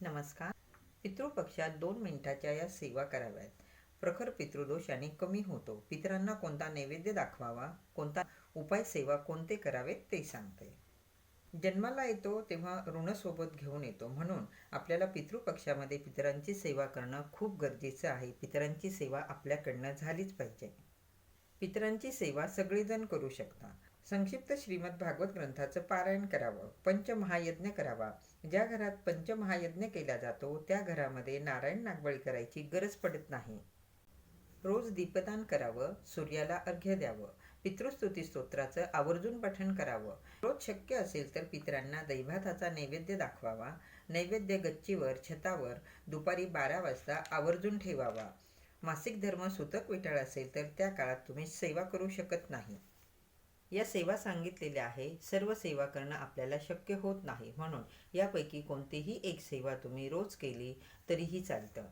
नमस्कार. पितृपक्षात दोन मिनिटाच्या या सेवा कराव्यात. प्रखर पितृदोष आणि कमी होतो. पितरांना कोणता नैवेद्य दाखवावा कोणता उपाय सेवा कोणते करावेत ते सांगते. जन्माला येतो तेव्हा ऋणसोबत घेऊन येतो. म्हणून आपल्याला पितृपक्षामध्ये पितरांची सेवा करणं खूप गरजेचं आहे. पितरांची सेवा आपल्याकडनं झालीच पाहिजे. पितरांची सेवा सगळेजण करू शकता संक्षिप्त श्रीमद भागवत ग्रंथाचं पारायण करावं पंचमहायज्ञ करावा. ज्या घरात पंचमहायज्ञ केला जातो त्या घरामध्ये नारायण नागबळी करायची गरज पडत नाही. रोज दीपदान करावं सूर्याला अर्घ्य द्यावं पितृस्तुती स्तोत्राचं आवर्जून पठण करावं. रोज शक्य असेल तर पितरांना दैभाताचा नैवेद्य दाखवावा. नैवेद्य गच्चीवर छतावर दुपारी बारा वाजता आवर्जून ठेवावा. मासिक धर्म सुतक विटाळ असेल तर त्या काळात तुम्ही सेवा करू शकत नाही. या सेवा सांगितलेल्या आहे. सर्व सेवा करणं आपल्याला शक्य होत नाही. म्हणून यापैकी कोणतीही एक सेवा तुम्ही रोज केली तरीही चालतं.